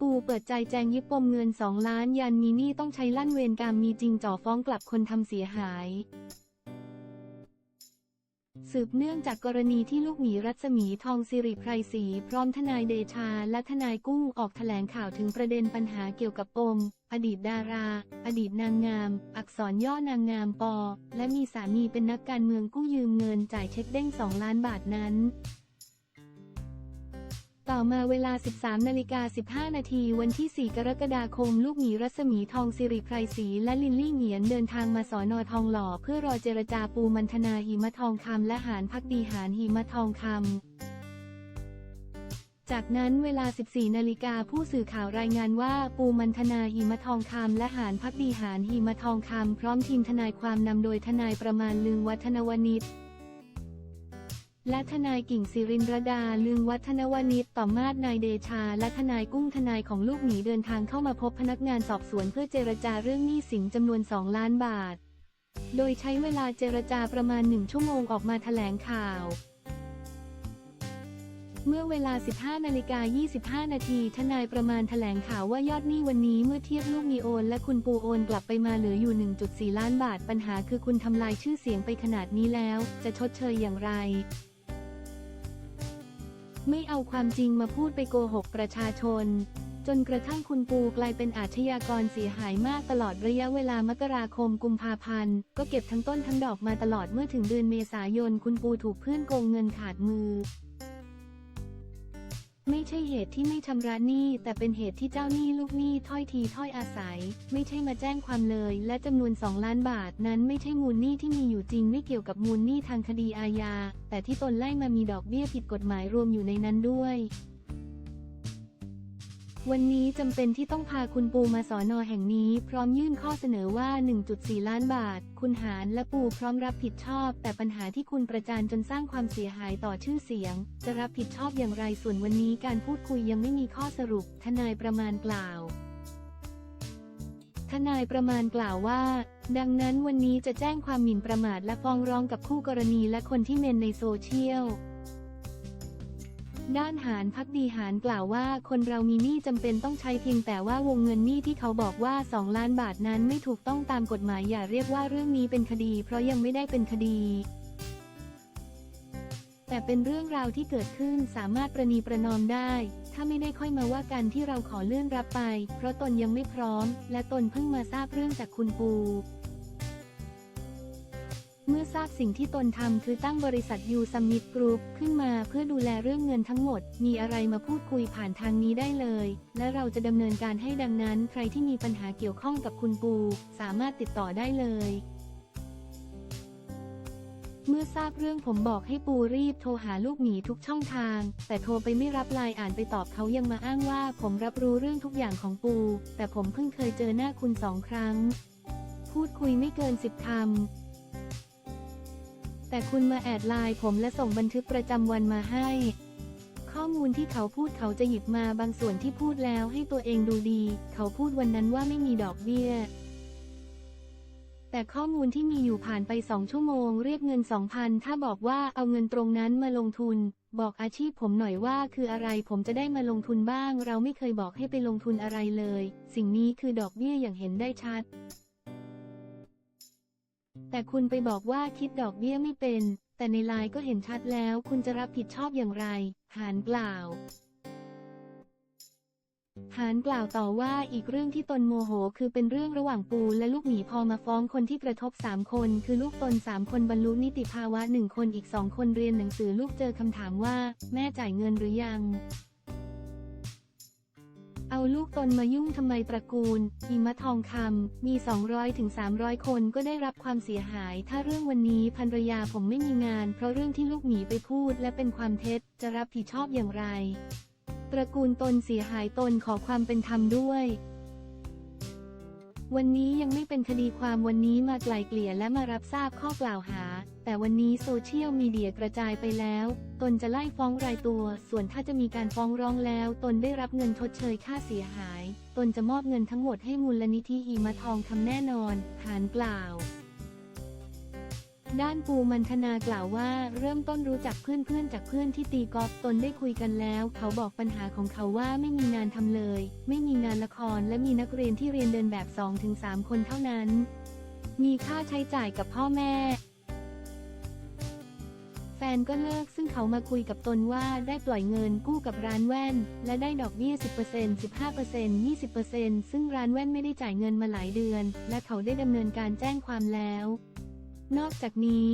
ปูเปิดใจแจงยิบปมเงิน 2 ล้านยันมีนี้ต้องใช้ลั่นเวรกรรมมีจริงจ่อฟ้องกลับคนทำเสียหาย สืบเนื่องจากกรณีที่ลูกหมีรัศมีทองสิริไพรศรีพร้อมทนายเดชา และทนายกุ้งออกแถลงข่าวถึงประเด็นปัญหาเกี่ยวกับปม อดีตดารา อดีตนางงาม อักษรย่อนางงามปอ และมีสามีเป็นนักการเมืองกู้ยืมเงินจ่ายเช็คเด้ง 2 ล้านบาทนั้น ต่อมาเวลา 13นาฬิกา15 นาทีวันที่ 4 กรกฎาคม ลูกหมีรัศมีทองสิริไพรศรีและลินลี่เหงียนเดินทางมาสอนอทองหล่อ เพื่อรอเจรจาปูมันธนาหิมะทองคำและหารพักดีหารหิมะทองคำจากนั้นเวลา 14 นาฬิกาผู้สื่อข่าวรายงานว่า ปูมันธนาหิมะทองคำและหารพักดีหารหิมะทองคำพร้อมทีมทนายความนำโดยทนายประมาณลึงวัฒนวณิช และทนายกิ่งศิรินรดาลึงวัฒนวณิชต่อมาศนายเดชา และทนายกุ้งทนายของลูกหมีเดินทางเข้ามาพบพนักงานสอบสวนเพื่อเจรจาเรื่องหนี้สินจำนวน 2 ล้านบาท โดยใช้เวลาเจรจาประมาณหนึ่งชั่วโมงออกมาแถลงข่าว เมื่อเวลา 15นาฬิกา25 นาทีทนายประมาณแถลงข่าวว่ายอดหนี้วันนี้เมื่อเทียบลูกมีโอน และคุณปูโอนกลับไปมาเหลืออยู่ 1.4 ล้านบาท ปัญหาคือคุณทำลายชื่อเสียงไปขนาดนี้แล้ว จะชดเชยอย่างไร ไม่เอาความจริงมาพูดไปโกหกประชาชน จนกระทั่งคุณปูกลายเป็นอาชญากรเสียหายมากตลอดระยะเวลามกราคมกุมภาพันธ์ ก็เก็บทั้งต้นทั้งดอกมาตลอดเมื่อถึงเดือนเมษายนคุณปูถูกเพื่อนโกงเงินขาดมือ ไม่ใช่เหตุที่ไม่ชำระหนี้ แต่เป็นเหตุที่เจ้าหนี้ลูกหนี้ถ้อยทีถ้อยอาศัย ไม่ใช่มาแจ้งความเลย และจำนวน 2 ล้านบาทนั้นไม่ใช่มูลหนี้ที่มีอยู่จริงไม่เกี่ยวกับมูลหนี้ทางคดีอาญาแต่ที่ตนไล่มามีดอกเบี้ยผิดกฎหมายรวมอยู่ในนั้นด้วย วันนี้จำเป็นที่ต้องพาคุณปูมาสอนอแห่งนี้พร้อมยื่นข้อเสนอว่า 1.4 ล้านบาท คุณหารและปูพร้อมรับผิดชอบ แต่ปัญหาที่คุณประจานจนสร้างความเสียหายต่อชื่อเสียง จะรับผิดชอบอย่างไรส่วนวันนี้การพูดคุยยังไม่มีข้อสรุป ทนายประมาณกล่าว ทนายประมาณกล่าวว่าดังนั้นวันนี้จะแจ้งความหมิ่นประมาทและฟ้องร้องกับคู่กรณีและคนที่เมนในโซเชียล ด้านหารพักดีหารกล่าวว่าคนเรามีหนี้จำเป็นต้องใช้เพียงแต่ว่าวงเงินหนี้ที่เขาบอกว่า 2 ล้านบาทนั้นไม่ถูกต้องตามกฎหมายอย่าเรียกว่าเรื่องนี้เป็นคดี เพราะยังไม่ได้เป็นคดี แต่เป็นเรื่องราวที่เกิดขึ้นสามารถประนีประนอมได้ ถ้าไม่ได้ค่อยมาว่ากันที่เราขอเลื่อนรับไป เพราะตนยังไม่พร้อม และตนเพิ่งมาทราบเรื่องจากคุณปู เมื่อทราบสิ่งที่ตนทำคือตั้งบริษัทยูซัมมิตกรุ๊ปขึ้นมาเพื่อดูแลเรื่องเงินทั้งหมด มีอะไรมาพูดคุยผ่านทางนี้ได้เลย และเราจะดำเนินการให้ดังนั้น ใครที่มีปัญหาเกี่ยวข้องกับคุณปู สามารถติดต่อได้เลย เมื่อทราบเรื่องผมบอกให้ปูรีบโทรหาลูกหมีทุกช่องทาง แต่โทรไปไม่รับไลน์อ่านไปตอบเขายังมาอ้างว่า ผมรับรู้เรื่องทุกอย่างของปู แต่ผมเพิ่งเคยเจอหน้าคุณสองครั้ง พูดคุยไม่เกินสิบคำ แต่คุณมาแอดไลน์ผมและส่งบันทึกประจำวันมาให้ ข้อมูลที่เขาพูดเขาจะหยิบมาบางส่วนที่พูดแล้วให้ตัวเองดูดี เขาพูดวันนั้นว่าไม่มีดอกเบี้ย แต่ข้อมูลที่มีอยู่ผ่านไปสองชั่วโมง เรียกเงินสองพันถ้าบอกว่าเอาเงินตรงนั้นมาลงทุน บอกอาชีพผมหน่อยว่าคืออะไรผมจะได้มาลงทุนบ้าง เราไม่เคยบอกให้ไปลงทุนอะไรเลย สิ่งนี้คือดอกเบี้ยอย่างเห็นได้ชัด แต่คุณไปบอกว่าคิดดอกเบี้ยไม่เป็น แต่ในไลน์ก็เห็นชัดแล้ว คุณจะรับผิดชอบอย่างไร หานกล่าวหานกล่าวต่อว่าอีกเรื่องที่ตนโมโห คือเป็นเรื่องระหว่างปูและลูกหมีพอมาฟ้องคนที่กระทบ 3 คน คือลูกตน 3 คนบรรลุนิติภาวะ 1 คนอีก 2 คนเรียนหนังสือลูกเจอคำถามว่า แม่จ่ายเงินหรือยัง เอาลูกตนมายุ่งทำไมตระกูลหิมะทองคำมี 200ถึง300 คนก็ได้รับความเสียหาย ถ้าเรื่องวันนี้ภรรยาผมไม่มีงาน เพราะเรื่องที่ลูกหมีไปพูดและเป็นความเท็จ จะรับผิดชอบอย่างไร ตระกูลตนเสียหายตนขอความเป็นธรรมด้วยวันนี้ยังไม่เป็นคดีความวันนี้มาไกลเกลี่ยและมารับทราบข้อกล่าวหา แต่วันนี้โซเชียลมีเดียกระจายไปแล้ว ตนจะไล่ฟ้องรายตัว ส่วนถ้าจะมีการฟ้องร้องแล้ว ตนได้รับเงินชดเชยค่าเสียหาย ตนจะมอบเงินทั้งหมดให้มูลนิธิอีมาทองคำแน่นอนหานกล่าวด้านปูมันธนากล่าวว่าเริ่มต้นรู้จักเพื่อนๆ จากเพื่อนที่ตีกอล์ฟตนได้คุยกันแล้ว เขาบอกปัญหาของเขาว่าไม่มีงานทำเลย ไม่มีงานละครและมีนักเรียนที่เรียนเดินแบบ 2-3 คนเท่านั้น มีค่าใช้จ่ายกับพ่อแม่ แฟนก็เลิกซึ่งเขามาคุยกับตนว่าได้ปล่อยเงินกู้กับร้านแว่น และได้ดอกเบี้ย 10% 15% 20%ซึ่งร้านแว่นไม่ได้จ่ายเงินมาหลายเดือน และเขาได้ดำเนินการแจ้งความแล้ว นอกจากนี้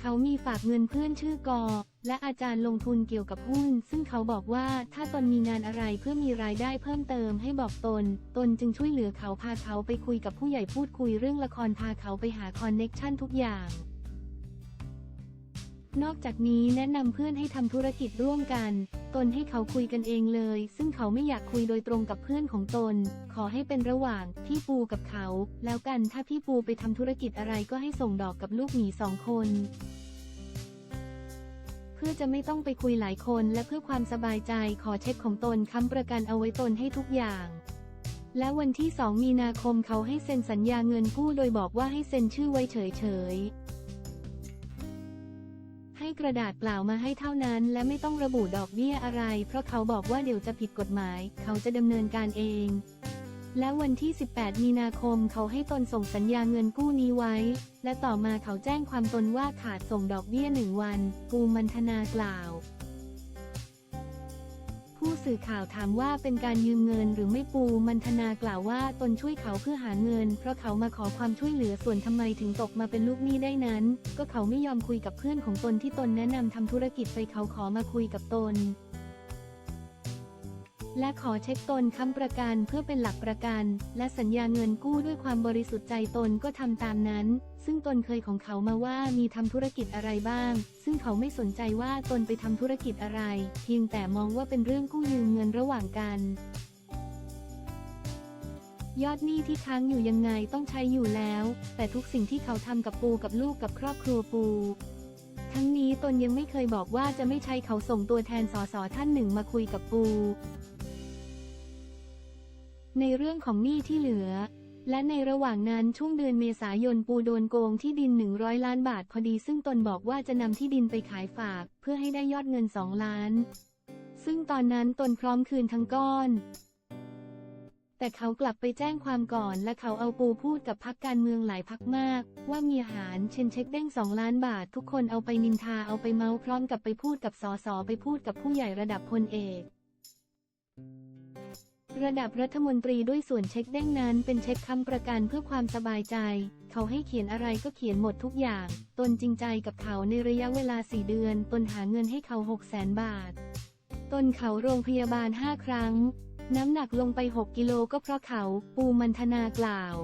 เขามีฝากเงินเพื่อนชื่อกอและอาจารย์ลงทุนเกี่ยวกับหุ้น ซึ่งเขาบอกว่าถ้าตนมีงานอะไรเพื่อมีรายได้เพิ่มเติมให้บอกตน ตนจึงช่วยเหลือเขาพาเขาไปคุยกับผู้ใหญ่พูดคุยเรื่องละครพาเขาไปหาคอนเน็ชันทุกอย่าง นอกจากนี้แนะนำเพื่อนให้ทำธุรกิจร่วมกัน ตนให้เขาคุยกันเองเลย ซึ่งเขาไม่อยากคุยโดยตรงกับเพื่อนของตน ขอให้เป็นระหว่างพี่ปูกับเขา แล้วกันถ้าพี่ปูไปทำธุรกิจอะไรก็ให้ส่งดอกกับลูกหมีสองคน เพื่อจะไม่ต้องไปคุยหลายคนและเพื่อความสบายใจขอเช็คของตนค้ำประกันเอาไว้ตนให้ทุกอย่างและวันที่ 2 มีนาคมเขาให้เซ็นสัญญาเงินกู้โดยบอกว่าให้เซ็นชื่อไว้เฉยๆ กระดาษเปล่ามาให้เท่านั้น และไม่ต้องระบุดอกเบี้ยอะไร เพราะเขาบอกว่าเดี๋ยวจะผิดกฎหมาย เขาจะดำเนินการเอง และวันที่ 18 มีนาคมเขาให้ตนส่งสัญญาเงินกู้นี้ไว้ และต่อมาเขาแจ้งความตนว่าขาดส่งดอกเบี้ยหนึ่งวัน กูมันธนากล่าว สื่อข่าวถามว่าเป็นการยืมเงินหรือไม่ปูมันธนากล่าวว่าตนช่วยเขาเพื่อหาเงิน เพราะเขามาขอความช่วยเหลือส่วนทำไมถึงตกมาเป็นลูกหนี้ได้นั้น ก็เขาไม่ยอมคุยกับเพื่อนของตนที่ตนแนะนำทำธุรกิจไปเขาขอมาคุยกับตน และขอเช็คตนค้ำประกันเพื่อเป็นหลักประกัน และสัญญาเงินกู้ด้วยความบริสุทธิ์ใจตนก็ทำตามนั้น ซึ่งตนเคยของเขามาว่ามีทำธุรกิจอะไรบ้าง ซึ่งเขาไม่สนใจว่าตนไปทำธุรกิจอะไร เพียงแต่มองว่าเป็นเรื่องกู้ยืมเงินระหว่างกันยอดหนี้ที่ค้างอยู่ยังไงต้องใช้อยู่แล้ว แต่ทุกสิ่งที่เขาทำกับปูกับลูกกับครอบครัวปู ทั้งนี้ตนยังไม่เคยบอกว่าจะไม่ใช้เขาส่งตัวแทนสสท่านหนึ่งมาคุยกับปู ในเรื่องของหนี้ที่เหลือ และในระหว่างนั้นช่วงเดือนเมษายนปูโดนโกงที่ดิน 100 ล้านบาทพอดีซึ่งตนบอกว่าจะนำที่ดินไปขายฝาก เพื่อให้ได้ยอดเงิน 2 ล้าน ซึ่งตอนนั้นตนพร้อมคืนทั้งก้อน แต่เขากลับไปแจ้งความก่อนและเขาเอาปูพูดกับพักการเมืองหลายพักมาก ว่ามีอาหารเช่นเช็คเด้ง2ล้านบาท ทุกคนเอาไปนินทาเอาไปเมาพร้อมกับไปพูดกับสสไปพูดกับผู้ใหญ่ระดับพลเอก ระดับรัฐมนตรีด้วยส่วนเช็คเด้งนั้นเป็นเช็คค้ำประกันเพื่อความสบายใจ เขาให้เขียนอะไรก็เขียนหมดทุกอย่าง ตนจริงใจกับเขาในระยะเวลา 4 เดือน ตนหาเงินให้เขา6 0แสนบาท ตนเขาโรงพยาบาล 5 ครั้ง น้ำหนักลงไป 6 กิโลก็เพราะเขา ปูมันธนากล่าว